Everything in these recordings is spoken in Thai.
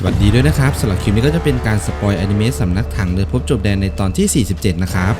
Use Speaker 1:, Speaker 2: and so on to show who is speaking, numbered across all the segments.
Speaker 1: สวัสดีด้วยนะครับสำหรับคลิปนี้ก็จะเป็นการสปอยอนิเมะสำนักถังเดือพบจบแดนในตอนที่ 47 นะครับ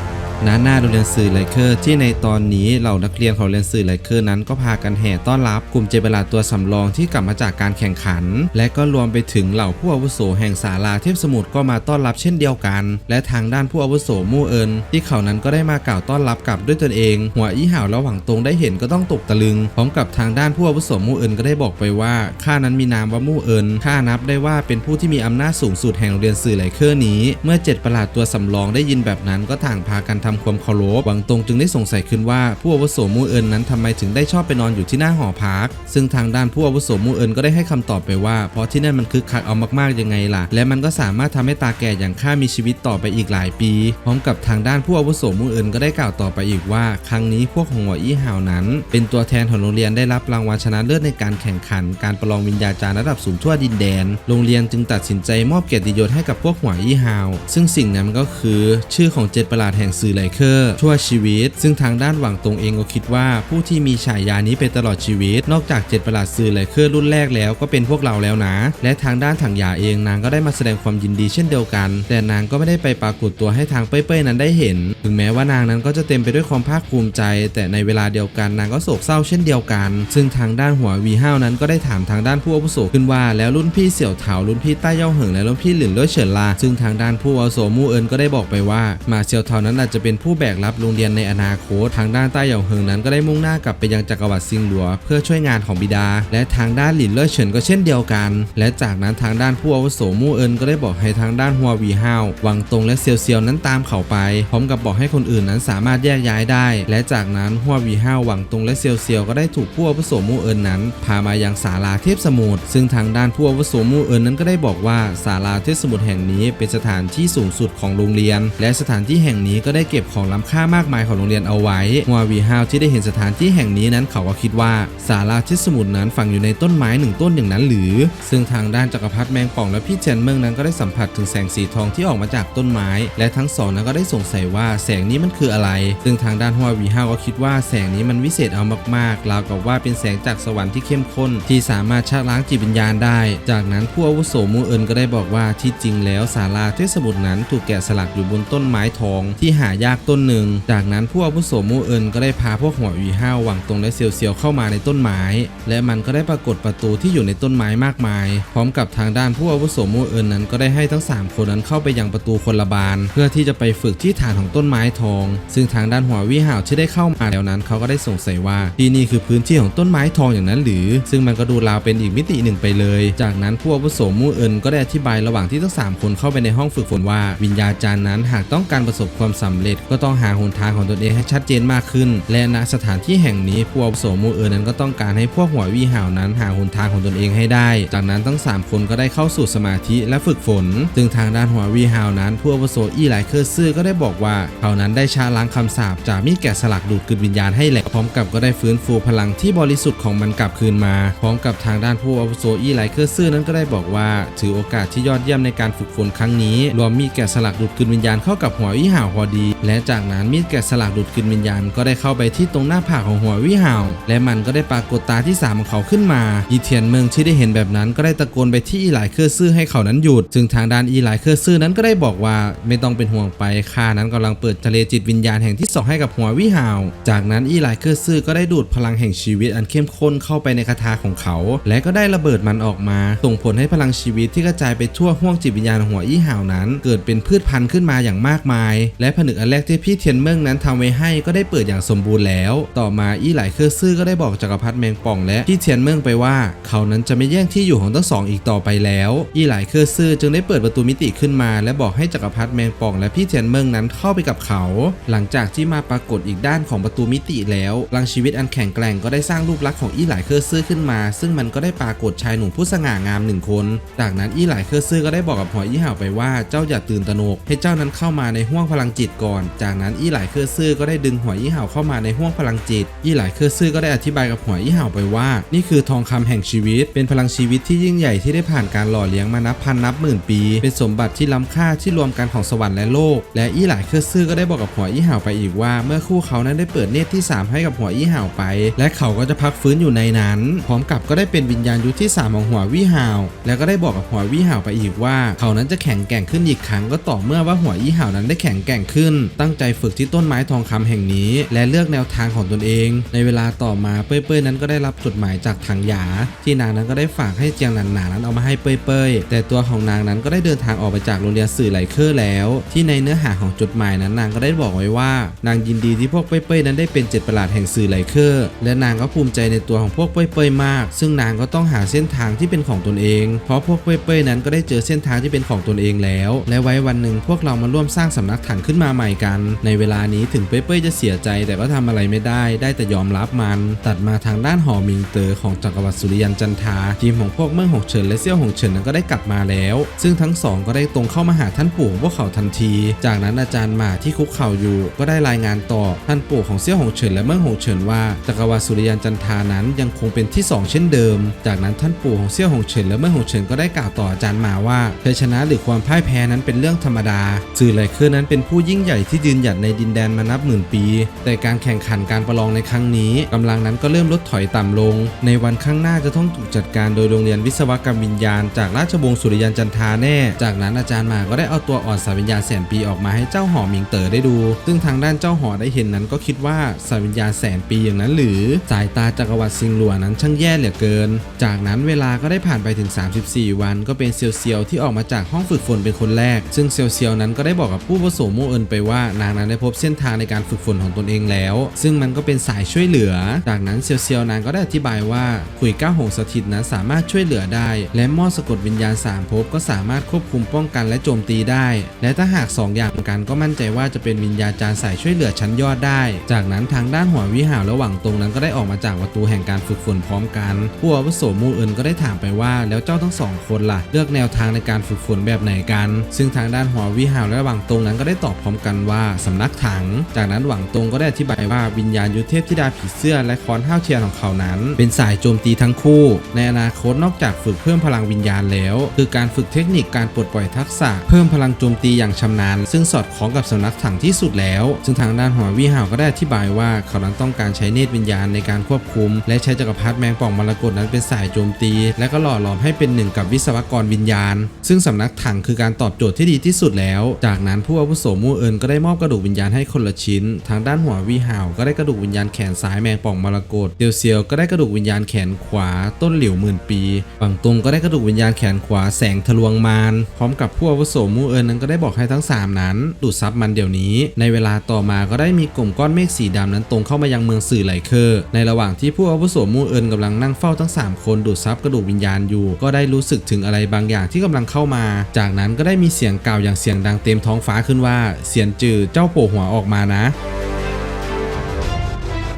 Speaker 1: ณหน้าโรงเรียนสื่อไลเคอร์ที่ในตอนนี้เหล่านักเรียนของโรงเรียนสื่อไลเคอร์นั้นก็พากันแห่ต้อนรับกลุ่มเจเบลาตัวสำรองที่กลับมาจากการแข่งขัน และก็รวมไปถึงเหล่าผู้อาวุโสแห่งศาลาเทพสมุทรก็มาต้อนรับเช่นเดียวกัน และทางด้านผู้อาวุโสมู่เอินที่เขานั้นก็ได้มากล่าวต้อนรับกลับด้วยตนเอง หัวอี้ห่าวและหวังตรงได้เห็นก็ต้องตกตะลึงพร้อมกับทางด้านผู้อาวุโสมู่เอินก็ได้บอกไปว่าข้านั้นมีนามว่ามู่เอินข้านับได้ว่าเป็นผู้ที่มีอำนาจสูงสุดแห่งโรงเรียนสื่อไลเคอร์นี้ เมื่อเจ็ดประหลาดตัวสำรองได้ยินแบบนั้นก็ต่างพากันททำความเคารพหวังตรงจึงได้สงสัยขึ้นว่าผู้อาวุโสมู่เอินนั้นทำไมถึงได้ชอบไปนอนอยู่ที่หน้าหอพัก ซึ่งทางด้านผู้อาวุโสมู่เอินก็ได้ให้คำตอบไปว่า เพราะที่นั่นมันคึกคักเอามากๆยังไงล่ะ และมันก็สามารถทำให้ตาแก่อย่างข้ามีชีวิตต่อไปอีกหลายปี พร้อมกับทางด้านผู้อาวุโสมู่เอินก็ได้กล่าวต่อไปอีกว่า ครั้งนี้พวกของหัวอี้ห่าวนั้น เป็นตัวแทนของโรงเรียนได้รับรางวัลชนะเลิศในการแข่งขัน การประลองวิญญาจารย์ระดับสูงทั่วดินแดน โรงเรียนจึงตัดสินใจมอบเกียรติยศให้กับพวกหัวอี้ห่าว ซึ่งสิ่งนั้นก็คือ ชื่อของเจ็ดประหลาดแห่งสื่อไลเคอร์ชั่วชีวิต ซึ่งทางด้านหวังตรงเองก็คิดว่าผู้ที่มีฉายานี้ไปตลอดชีวิต นอกจากเจ็ดประหลาดสื่อไลเคอร์รุ่นแรกแล้วก็เป็นพวกเราแล้วนะ และทางด้านถังยาเองนางก็ได้มาแสดงความยินดีเช่นเดียวกัน แต่นางก็ไม่ได้ไปปรากฏตัวให้ทางเป้ยๆนั้นได้เห็น ถึงแม้ว่านางนั้นก็จะเต็มไปด้วยความภาคภูมิใจ แต่ในเวลาเดียวกันนางก็โศกเศร้าเช่นเดียวกัน ซึ่งทางด้านหัววีห้าวนั้นก็ได้ถามทางด้านผู้อาวุโสขึ้นว่าแล้วรุ่นพี่เสี่ยวเถารุ่นพี่ใต้เย่าเหิงและรุ่นพี่หลินเล่ยเฉินลาซึ่งทางด้านผู้อาวุโสมู่เอินก็ได้บอกไปว่าหมาเสี่ยวเถานั้นอาจจะเป็นผู้แบกรับโรงเรียนในอนาคต ทางด้านใต้เย่าเหิงนั้นก็ได้มุ่งหน้ากลับไปยังจักรวรรดิซิงหลัว เพื่อช่วยงานของบิดา และทางด้านหลินเล่ยเฉินก็เช่นเดียวกัน และจากนั้นทางด้านผู้อาวุโสมู่เอินก็ได้บอกให้ทางด้านหัววีห้าววังตรงและเซียวเซียวนั้นตามเขาไป พร้อมกับบอกให้คนอื่นนั้นสามารถแยกย้ายได้ และจากนั้นหัววีห้าววังตรงและเซียวเซียวก็ได้ถูกผู้อาวุโสมู่เอินนั้น พามายังศาลาเทพสมุทรซึ่งทางด้านผู้อาวุโสมู่เอินนั้นก็ได้บอกว่าศาลาเทพสมุทรแห่งนี้เป็นสถานที่สูงสุดของโรงเรียน และสถานที่แห่งนี้ก็ได้เก็บของล้ำค่ามากมายของโรงเรียนเอาไว้หัววีห้าวที่ได้เห็นสถานที่แห่งนี้นั้นเขาก็คิดว่าศาลาเทพสมุทรนั้นฝังอยู่ในต้นไม้หนึ่งต้นอย่างนั้นหรือ ซึ่งทางด้านจักรพรรดิแมงป่องและพี่เจนเมืองนั้นก็ได้สัมผัสถึงแสงสีทองที่ออกมาจากต้นไม้ และทั้งสองนั้นก็ได้สงสัยว่าแสงนี้มันคืออะไร ซึ่งทางด้านหัววีห้าก็คิดว่าแสงนี้มันวิเศษเอามากๆราวกับว่าเป็นแสงจากสวรรค์ที่เข้มข้น ที่สามารถชะล้างจิตวิญญาณได้ จากนั้นผู้อาวุโสมูเอินก็ได้บอกว่าที่จริงแล้วศาลาเทพสมุทรนั้นถูกแกะสลักอยู่บนต้นไม้ทองที่หายากากต้นหนึ่ง จากนั้นผู้อาวุโสมูเอินก็ได้พาพวกหัววีห้าวหวังตรงและเซียวเซียวเข้ามาในต้นไม้ และมันก็ได้ปรากฏประตูที่อยู่ในต้นไม้มากมาย พร้อมกับทางด้านผู้อาวุโสมูเอินนั้นก็ได้ให้ทั้ง 3 คนนั้นเข้าไปยังประตูคนละบาน เพื่อที่จะไปฝึกที่ฐานของต้นไม้ทอง ซึ่งทางด้านหัววิหาวที่ได้เข้ามาแล้วนั้น เขาก็ได้สงสัยว่าที่นี่คือพื้นที่ของต้นไม้ทองอย่างนั้นหรือ ซึ่งมันก็ดูราวเป็นอีกมิติหนึ่งไปเลย จากนั้นผู้อาวุโสมูเอินก็ได้อธิบายระหว่างที่ทั้งสามคนเข้าไปในห้องฝึกฝนว่าวิญญาจารย์นั้นหากต้องการประสบความสำเร็จก็ต้องหาหนทางของตนเองให้ชัดเจนมากขึ้น และณสถานที่แห่งนี้ผู้อาวุโสมูเอินนั้นก็ต้องการให้พวกหัววิหาวนั้นหาหนทางของตนเองให้ได้ จากนั้นทั้งสามคนก็ได้เข้าสู่สมาธิและฝึกฝน ซึ่งทางด้านหัววีฮาวนั้นผู้อาวุโสอี้หลเคอร์ซื่อก็ได้บอกว่าเขานั้นได้ชาล้างคำสาปจากมีดแกะสลักดูดกลืนวิญญาณให้แหลกพร้อมกับก็ได้ฟื้นฟูพลังที่บริสุทธิ์ของมันกลับคืนมา พร้อมกับทางด้านผู้อาวุโสอี้หลเคอร์ซื่อนั้นก็ได้บอกว่า ถือโอกาสที่ยอดเยี่ยมในการฝึกฝนครั้งนี้ รวมมีดแกะสลักดูดกลืนวิญญาณเข้ากับหัววิหาวพอดีและจากนั้นมีดแกะสลักดูดกลืนวิญญาณก็ได้เข้าไปที่ตรงหน้าผากของหัววิหาวและมันก็ได้ปรากฏตาที่สามของเขาขึ้นมาอีเทียนเมืองที่ได้เห็นแบบนั้นก็ได้ตะโกนไปที่อีหลายเคอร์ซื่อให้เขานั้นหยุดซึ่งทางด้านอีหลายเคอร์ซื่อนั้นก็ได้บอกว่าไม่ต้องเป็นห่วงไปข้านั้นกำลังเปิดทะเลจิตวิญญาณแห่งที่สองให้กับหัววิหาว จากนั้นอีหลายเคอร์ซื่อก็ได้ดูดพลังแห่งชีวิตอันเข้มข้นเข้าไปในคาถาของเขา และก็ได้ระเบิดมันออกมา ส่งผลให้พลังชีวิตที่กระจายไปทั่วห้วงจิตวิญญาณหัวอีหาวนั้น เกิดเป็นพืชพันธุ์ขึ้นมาอย่างมากมาย และผนึกอแรกที่พี่เทียนเมืองนั้นทำไว้ให้ก็ได้เปิดอย่างสมบูรณ์แล้ว ต่อมาอี้หลายเคอร์ซื่อก็ได้บอกจักรพรรดิแมงป่องและพี่เทียนเมืองไปว่า เขานั้นจะไม่แย่งที่อยู่ของทั้งสองอีกต่อไปแล้วอี้หลายเคอร์ซื่อจึงได้เปิดประตูมิติขึ้นมา และบอกให้จักรพรรดิแมงป่อง และพี่เทียนเมืองนั้นเข้าไปกับเขา หลังจากที่มาปรากฏอีกด้านของประตูมิติแล้วลังชีวิตอันแข็งแกร่งก็ได้สร้างรูปลักษณ์ของอี้หลายเคอร์ซื่อขึ้นมา ซึ่งมันก็ได้ปรากฏชายหนุ่มผู้สง่างามหนึ่งคน จากนั้นอีหลายเคอร์ซื่อก็ได้บอกกับหัวอีห่าวไปว่าเจ้าอย่าตื่นตระหนกให้เจ้านั้นเข้ามาในห้วงพลังจิตก่อนจากนั้นอี้หลายเครือซื่อก็ได้ดึงหัวอี้เห่าเข้ามาในห้วงพลังจิต อี้หลายเครือซื่อก็ได้อธิบายกับหัวอี้เห่าไปว่า นี่คือทองคำแห่งชีวิต เป็นพลังชีวิตที่ยิ่งใหญ่ที่ได้ผ่านการหล่อเลี้ยงมานับพันนับหมื่นปี เป็นสมบัติที่ล้ำค่าที่รวมกันของสวรรค์และโลก และอี้หลายเครือซื่อก็ได้บอกกับหัวอี้เห่าไปอีกว่า เมื่อคู่เขานั้นได้เปิดเนตรที่ 3 ให้กับหัวอี้เห่าไป และเขาก็จะพักฟื้นอยู่ในนั้น พร้อมกับก็ได้เป็นวิญญาณยุทธที่ 3 ของหัววี่เห่าแล้วก็ได้บอกกับหัววี่เห่าไปอีกว่า เขานั้นจะแข็งแกร่งขึ้นอีกครั้งก็ต่อเมื่อว่าหัวอี้เห่านั้นได้แข็งแกร่งขึ้นตั้งใจฝึกที่ต้นไม้ทองคำแห่งนี้ และเลือกแนวทางของตนเอง ในเวลาต่อมาเป้ยๆนั้นก็ได้รับจดหมายจากถังหยา ที่นางนั้นก็ได้ฝากให้เจียงหนานหนานั้นเอามาให้เป้ยๆแต่ตัวของนางนั้นก็ได้เดินทางออกไปจากโรงเรียนสื่อไหลเคอร์แล้ว ที่ในเนื้อหาของจดหมายนั้นนางก็ได้บอกไว้ว่า นางยินดีที่พวกเป้ยๆนั้นได้เป็นเจ็ดประหลาดแห่งสื่อไหลเคอร์และนางก็ภูมิใจในตัวของพวกเป้ยๆมาก ซึ่งนางก็ต้องหาเส้นทางที่เป็นของตนเอง เพราะพวกเป้ยๆนั้นก็ได้เจอเส้นทางที่เป็นของตนเองแล้ว และไว้วันหนึ่งพวกเรามาร่วมสร้างสำนักถังขึ้นมาใหม่กันในเวลานี้ถึงเป้ยๆจะเสียใจแต่ก็ทำอะไรไม่ได้ ได้แต่ยอมรับมัน ตัดมาทางด้านหอมิงเตอร์ของจักรวรรดิสุริยันจันทาทีมของพวกเมืองหงเฉินและเซี่ยวหงเฉินนั้นก็ได้กลับมาแล้ว ซึ่งทั้งสองก็ได้ตรงเข้ามาหาท่านปู่ของพวกเขาทันที จากนั้นอาจารย์หมาที่คุกเข่าอยู่ ก็ได้รายงานต่อท่านปู่ของเซี่ยวหงเฉินและเมืองหงเฉินว่าจักรวรรดิสุริยันจันทานั้นยังคงเป็นที่สองเช่นเดิม จากนั้นท่านปู่ของเซี่ยวหงเฉินและเมืองหงเฉินก็ได้กล่าวต่ออาจารย์หมาว่าชัยชนะหรือความพ่ายแพ้นั้นเป็นเรื่องธรรมดา สื่อไหลเครือนั้นเป็นผู้ยิ่งใหญ่ที่ยืนหยัดในดินแดนมานับหมื่นปี แต่การแข่งขันการประลองในครั้งนี้กำลังนั้นก็เริ่มลดถอยต่ำลง ในวันข้างหน้าจะต้องถูกจัดการโดยโรงเรียนวิศวกรรมวิญญาณ จากราชวงศ์สุริยันจันทาแน่ จากนั้นอาจารย์หมาก็ได้เอาตัวอ่อนสายวิญญาณแสนปีออกมาให้เจ้าหอหมิงเต๋อได้ดู ซึ่งทางด้านเจ้าหอได้เห็นนั้นก็คิดว่าสายวิญญาณแสนปีอย่างนั้นหรือ สายตาจักรวรรดิซิงหลัวนั้นช่างแย่เหลือเกิน จากนั้นเวลาก็ได้ผ่านไปถึง 34 วัน ก็เป็นเซียวเซียวที่ออกมาจากห้องฝึกฝนเป็นคนแรก ซึ่งเซียวเซียวนั้นก็ได้บอกกับผู้ผสมโมเอินไปว่านางนั้นได้พบเส้นทางในการฝึกฝนของตนเองแล้ว ซึ่งมันก็เป็นสายช่วยเหลือ จากนั้นเซียวเซียวนางก็ได้อธิบายว่าขุยก้าหงสถิตนั้นสามารถช่วยเหลือได้ และหม้อสะกดวิญญาณสามภพก็สามารถควบคุมป้องกันและโจมตีได้ และถ้าหากสองอย่างกันก็มั่นใจว่าจะเป็นวิญญาจารย์สายช่วยเหลือชั้นยอดได้ จากนั้นทางด้านหัววิหารระหว่างตรงนั้นก็ได้ออกมาจากประตูแห่งการฝึกฝนพร้อมกันผู้อาวุโสมูเอินก็ได้ถามไปว่า แล้วเจ้าทั้งสองคนล่ะ เลือกแนวทางในการฝึกฝนแบบไหนกัน ซึ่งทางด้านหัววิหารและหวังตรงนั้นก็ได้ตอบพร้อมกันว่าสำนักถัง จากนั้นหวังตรงก็ได้อธิบายว่าวิญญาณยุทธเทพธิดาผีเสื้อและค้อนห้าวเทียนของเขานั้น เป็นสายโจมตีทั้งคู่ ในอนาคตนอกจากฝึกเพิ่มพลังวิญญาณแล้ว คือการฝึกเทคนิคการปลดปล่อยทักษะ เพิ่มพลังโจมตีอย่างชำนาญ ซึ่งสอดคล้องกับสำนักถังที่สุดแล้ว ซึ่งทางด้านหัววิหาวก็ได้อธิบายว่าเขานั้นต้องการใช้เนตรวิญญาณในการควบคุม และใช้จักรพรรดิแมงป่องมรกตนั้นเป็นสายโจมตี และก็หล่อหลอมให้เป็นหนึ่งกับวิศวกรวิญญาณ ซึ่งสำนักถังคือการตอบโจทย์ที่ดีที่สุดแล้ว จากนั้นผู้อาวุโสมูเอินก็ได้มอบกระดูกวิญญาณให้คนละชิ้น ทางด้านหัววิหาวก็ได้กระดูกวิญญาณแขนซ้ายแมงป่องมรกตเดียวเซียวก็ได้กระดูกวิญญาณแขนขวา ต้นเหลิวหมื่นปีฝั่งตรงก็ได้กระดูกวิญญาณแขนขวาแสงทะลวงมารพร้อมกับผู้อาวุโสมูเอินนั้นก็ได้บอกให้ทั้งสามนั้น ดูดซับมันเดี๋ยวนี้ ในเวลาต่อมาก็ได้มีกลุ่มก้อนเมฆสีดำนั้นตรงเข้ามายังเมืองสื่อไหลเคอร์ในระหว่างที่ผู้อาวุโสมูเอินกำลังนั่งเฝ้าทั้ง 3 คนดูดซับกระดูกวิญญาณอยู่ ก็ได้รู้สึกถึงอะไรบางอย่างที่กำลังเข้ามา จากนั้นก็ได้มีเสียงกล่าวอย่างเสียงดังเต็มท้องฟ้าขึ้นว่าเสียนจือเจ้าโผล่หัวออกมานะ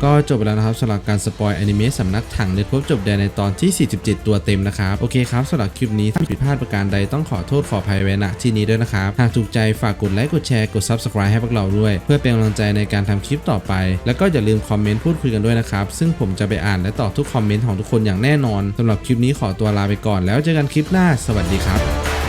Speaker 1: ก็จบไปแล้วนะครับสำหรับการสปอยอนิเมะสำนักถังในครบจบแดนในตอนที่ 47 ตัวเต็มนะครับ โอเคครับสำหรับคลิปนี้ถ้าผิดพลาดประการใดต้องขอโทษขออภัยไว้ณที่นี้ด้วยนะครับ หากถูกใจฝากกดไลค์กดแชร์กด Subscribe ให้พวกเราด้วย เพื่อเป็นกำลังใจในการทำคลิปต่อไป แล้วก็อย่าลืมคอมเมนต์พูดคุยกันด้วยนะครับซึ่งผมจะไปอ่านและตอบทุกคอมเมนต์ของทุกคนอย่างแน่นอนสำหรับคลิปนี้ขอตัวลาไปก่อน แล้วเจอกันคลิปหน้า สวัสดีครับ